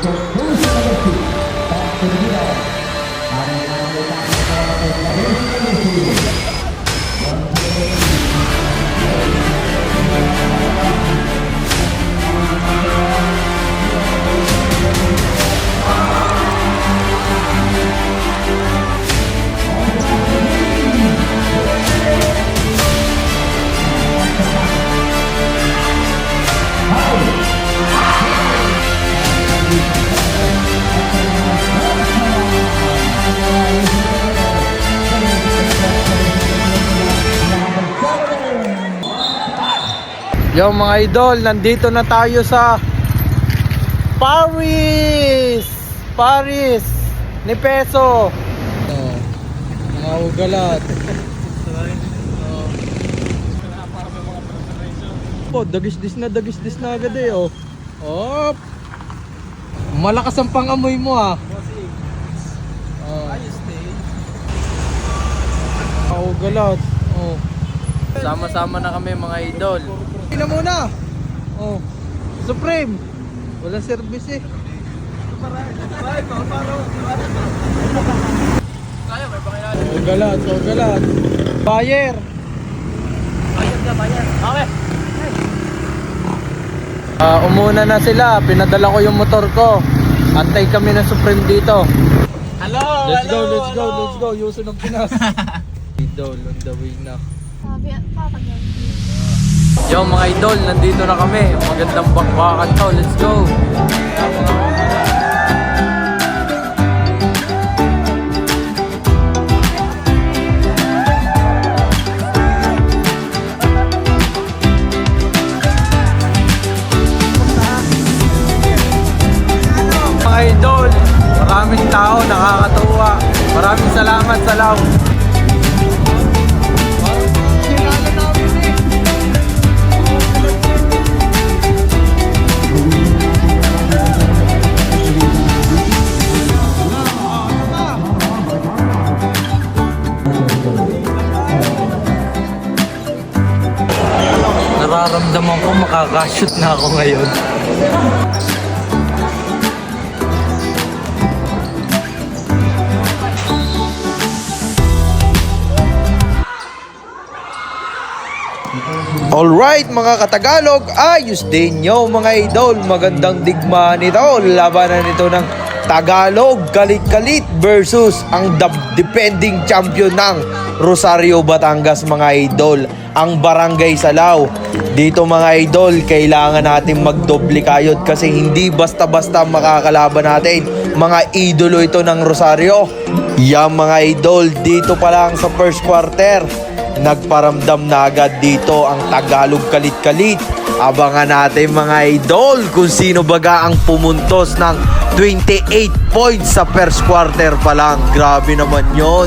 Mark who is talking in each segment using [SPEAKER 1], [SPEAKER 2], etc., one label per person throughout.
[SPEAKER 1] Dr. Yo mga idol, nandito na tayo sa Paris! Paris! Ni Peso! Oh, mga ugalat. Oh, dagis-dis na, dagis-dis na agad eh, oh. Oh! Malakas ang pangamoy mo, ah. Oh. Mga ugalat. Oh. Sama-sama na kami mga idol. Ina muna. Oh. Supreme. Wala service eh. Oh, galat, oh, galat. Bayer. Bayad ka, bayad. Okay. Ah, umuna na sila. Pinadala ko yung motor ko. Antay kami ng Supreme dito.
[SPEAKER 2] Hello,
[SPEAKER 1] Let's go, let's go, let's go. Yuso ng Pinas. idol on the way na.
[SPEAKER 3] Sabi, papag yan.
[SPEAKER 1] Yo mga idol, nandito na kami. Magandang bakbakan to. Let's go. Makakashoot na ako ngayon. Alright mga katagalog, ayos din nyo mga idol. Magandang digma nito. Labanan nito ng Tagalog, kalit-kalit versus ang defending champion ng Rosario, Batangas mga idol. Ang Barangay Salao. Dito mga idol, kailangan natin magdoble kayod kasi hindi basta-basta makakalaban natin. Mga idolo ito ng Rosario. Yan mga idol, dito pa lang sa first quarter. Nagparamdam na agad dito ang Tagalog kalit-kalit. Abangan natin mga idol kung sino baga ang pumuntos ng 28 points sa first quarter pa lang. Grabe naman yon.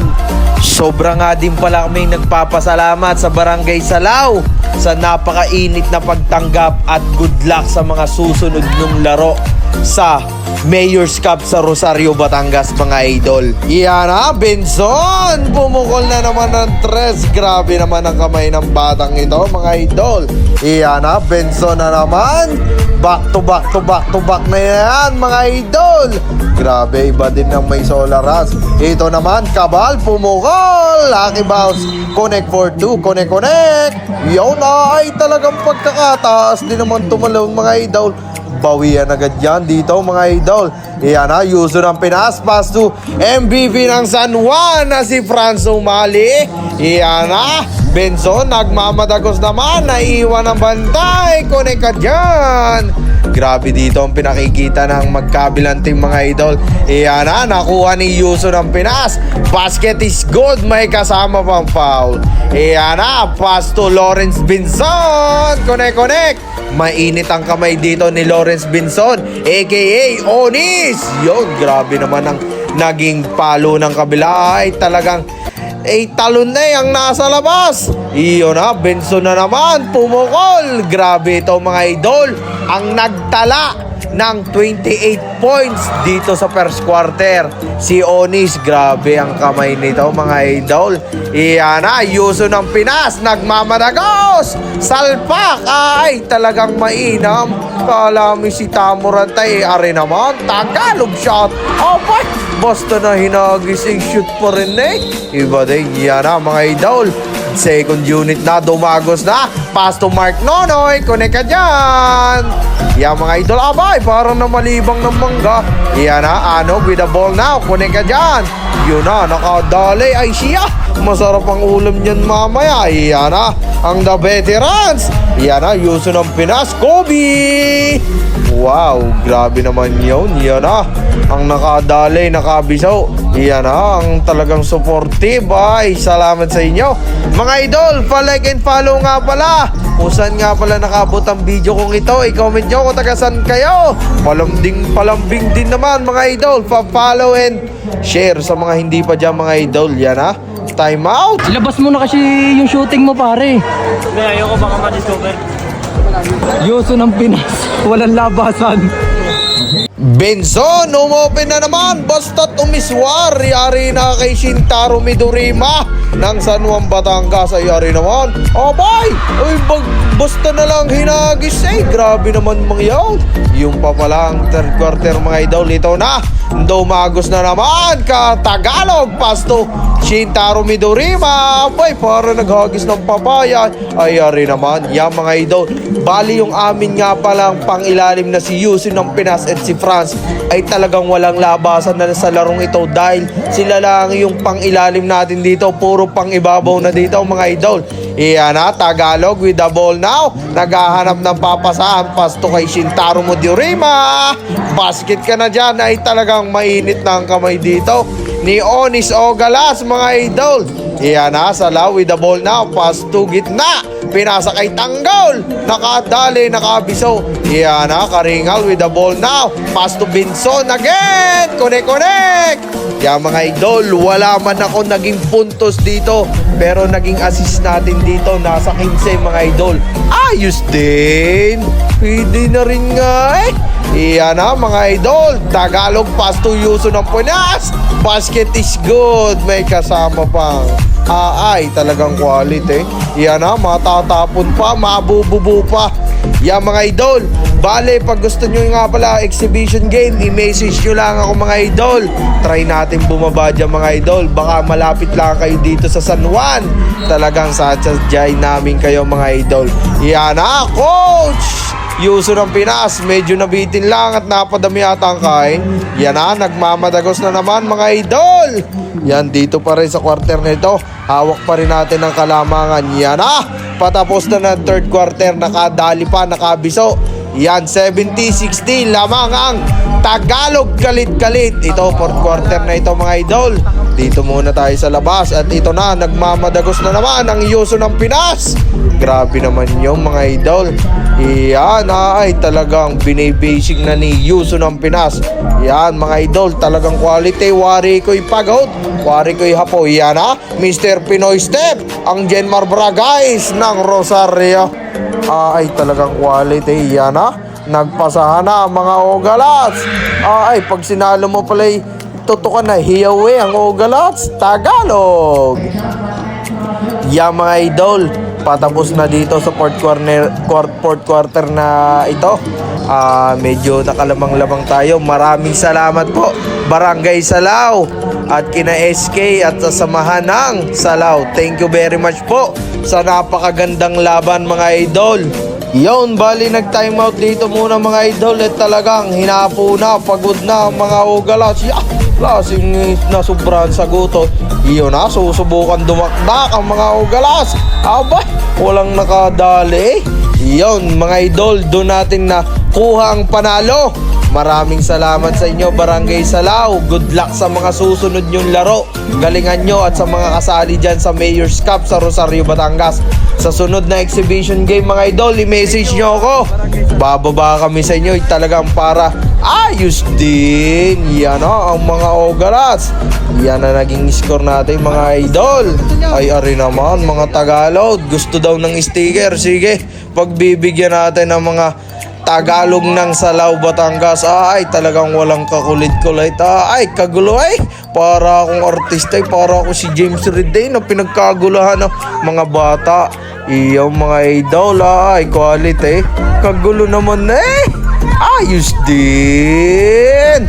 [SPEAKER 1] Sobra nga din pala kami nagpapasalamat sa Barangay Salao sa napakainit na pagtanggap at good luck sa mga susunod nung laro sa Mayor's Cup sa Rosario, Batangas mga idol. Yan na, Benson! Pumukol na naman ng tres. Grabe naman ang kamay ng batang ito mga idol. Yan na, Benson na naman. Back to back to back to back na yan mga idol. Grabe, iba din ng may solar rush. Ito naman, Kabal, pumukol. Lucky bounce. Connect for two. Connect, connect. Yun na ay talagang pagkakataas din naman tumalon mga idol. Bawian agad yan dito mga idol. Iyan na, user ng Pinas. Pass to MVP ng San Juan na si Franzo Mali. Iyan na, Benson nagmamadagos naman. Naiiwan ng bantay. Connect ka dyan. Grabe dito ang pinakikita ng magkabilang team mga idol. Iyan na, nakuha ni Yuso ng Pinas. Basket is good. May kasama pang foul. Iyan na, pass to Lawrence Binson. Connect, connect. Mainit ang kamay dito ni Lawrence Binson aka Onis. Yun, grabe naman ang naging palo ng kabila ay talagang eh talon na eh ang nasa labas. Iyon na, Benson na naman, pumukol. Grabe ito mga idol. Ang nagtala ng 28 points dito sa first quarter. Si Onis, grabe ang kamay nito mga idol. Iyan na, Yuso ng Pinas, nagmamadagos! Salpak! Ay, talagang mainam. Kala mo si Tamurantay, ari naman, Tagalog shot. Abay, basta na hinagis, eh, shoot pa rin eh. Iba din, yan na mga idol. Second unit na, dumagos na. Pass to Mark Nonoy, connect ka dyan. Yan mga idol, abay, parang na malibang ng mangga. Yan na, ano, with the ball now, connect ka dyan. Yun na, nakadali, ay siya. Masarap ang ulam niyan mamaya. Yan na, ang the veterans. Yan na, Yuso ng Pinas, Kobe. Wow, grabe naman yun. Yan na, ang nakadali, nakabisaw. Yan na, ang talagang supportive. Ay, salamat sa inyo. Mga idol, pa-like and follow nga pala. Kung saan nga pala nakabot ang video kong ito, i-comment nyo kung taga saan kayo. Palambing, palambing din naman mga idol. Pa-follow and share sa mga hindi pa dyan mga idol. Yan ha. Time out.
[SPEAKER 2] Ilabas mo na kasi yung shooting mo pare.
[SPEAKER 4] Hindi, ayoko baka ma-discover.
[SPEAKER 2] Yoso ng Pinas. Walang labasan.
[SPEAKER 1] Benson, umopen na naman. Basta't umiswar. Yari na kay Shintaro Midorima ng San Juan Batangas. Ay yari naman. Abay! Uy, bag, basta na lang hinagis. Eh, grabe naman mga yaw. Yung pa pala ang third quarter mga idol. Ito na. Dumagos na naman ka Tagalog. Pasto Shintaro Midorima. Abay, para naghagis ng papaya. Ay yari naman. Yan mga idol. Bali yung amin nga palang pangilalim na si Yusin ng Pinas at si France ay talagang walang labasan na sa larong ito dahil sila lang yung pangilalim natin dito. Puro pang ibabaw na dito mga idol. Iyan na, Tagalog with the ball now. Naghahanap ng papasahan pasto kay Shintaro Modiorima. Basket ka na dyan ay talagang mainit na ang kamay dito ni Onis Ogalas mga idol. Iyan na, Salaw with the ball now. Pass to gitna. Pinasa kay Tanggol. Nakadali, nakabiso. Iyan na, Karingal with the ball now. Pass to Binson again. Connect, connect. Yan mga idol, wala man ako naging puntos dito. Pero naging assist natin dito. Nasa 15 mga idol. Ayos din. Pwede na rin nga eh. Iyan na mga idol, Tagalog pass to Yuso ng Pinas. Basket is good. May kasama pang aay, talagang quality. Iyan na, matatapon pa, mabububu pa. Yan mga idol. Bale, pag gusto nyo nga pala exhibition game, i-message nyo lang ako mga idol. Try natin bumaba dyan mga idol. Baka malapit lang kayo dito sa San Juan. Talagang sasadyay namin kayo mga idol. Yan na, coach! Yuso ng Pinas, medyo nabitin lang at napadami ata ang kain. Yan na, nagmamadagos na naman mga idol. Yan, dito pa rin sa quarter nito. Hawak pa rin natin ang kalamangan. Yan na, patapos na ng third quarter. Nakadali pa, nakabiso. Yan, 70-60 lamang ang Tagalog kalit-kalit. Ito, fourth quarter na ito mga idol. Dito muna tayo sa labas at ito na, nagmamadagos na naman ang Yuso ng Pinas. Grabe naman yung mga idol. Iyan ay talagang binibasing na ni Yuso ng Pinas. Yan mga idol, talagang quality. Wari ko'y pagod, wari ko'y hapo. Yan ha, Mr. Pinoy Step, ang Genmar Bragais ng Rosario. Ah, ay talagang quality. Yan ha, nagpasahan na mga ogalats. Ah, ay pag sinalo mo pala'y tutukan na hiyawe ang ogalats. Tagalog. Yeah mga idol, patapos na dito sa fourth quarter, quart- fourth quarter na ito. Ah, medyo nakalamang-lamang tayo. Maraming salamat po Barangay Salao at kina SK at sa samahan ng Salao. Thank you very much po sa napakagandang laban mga idol. Yon, bali nag-time out dito muna mga idol at talagang hinapo na, pagod na ang mga ugalas. Yeah, lasing na sobrang sa guto. Iyon na, susubukan dumakdak ang mga ugalas. Abay, walang nakadali. Iyon, mga idol, doon natin na kuha ang panalo. Maraming salamat sa inyo, Barangay Salao. Good luck sa mga susunod nyong laro. Galingan nyo at sa mga kasali dyan sa Mayor's Cup sa Rosario, Batangas. Sa sunod na exhibition game, mga idol, i-message nyo ako. Bababa kami sa inyo. Talagang para ayos din. Yan o, ang mga ogalas. Yan na naging score natin, mga idol. Ay, ari naman, mga Tagalog. Gusto daw ng sticker. Sige, pagbibigyan natin ng mga Tagalog ng Salaw, Batangas. Ay, talagang walang kakulit-kulit. Ay, kagulo ay. Para akong artista, ay, para ako si James Reed ay, na pinagkagulahan ng mga bata. Iyo mga idol, ay, quality. Kagulo naman eh. Ayos din.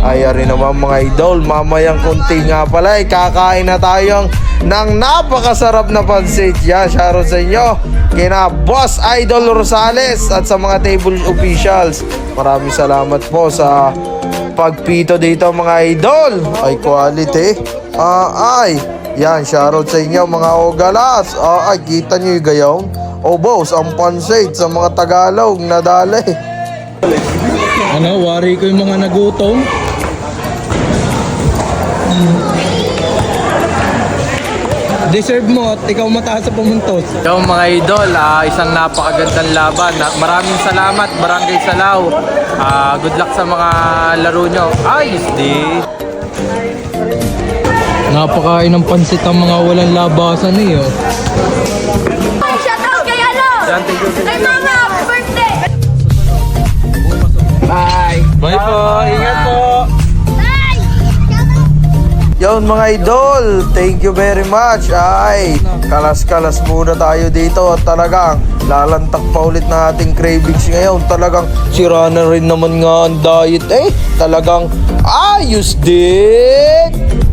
[SPEAKER 1] Ay, rin naman mga idol, mamayang kunti nga pala, eh, kakain na tayong ng napakasarap na pansit. Yan, shoutout sa inyo. Kina Boss Idol Rosales at sa mga table officials. Maraming salamat po sa pagpito dito mga idol. Ay, quality. Ah, ay. Yan, shoutout sa inyo mga ogalas. Ah, ay, kita nyo yung gayaw. O boss, ang pansit sa mga Tagalog na dali.
[SPEAKER 2] Ano, wari ko yung mga nagutom. Deserve mo at ikaw mataas sa pumuntos. Yo mga idol, ah, isang napakagandang laban. Na- Maraming salamat Barangay Salaw. Ah, good luck sa mga laro nyo. Ayos di. Napakain ng pansit ang mga walang labasan eh. Oh.
[SPEAKER 3] Shout out kay ano? Kay mama, birthday!
[SPEAKER 2] Bye po,
[SPEAKER 1] Yon mga idol, thank you very much. Ay, kalas-kalas muna tayo dito at talagang lalantak pa ulit na ating cravings ngayon. Talagang sira na rin naman nga ang diet eh. Talagang ayos din.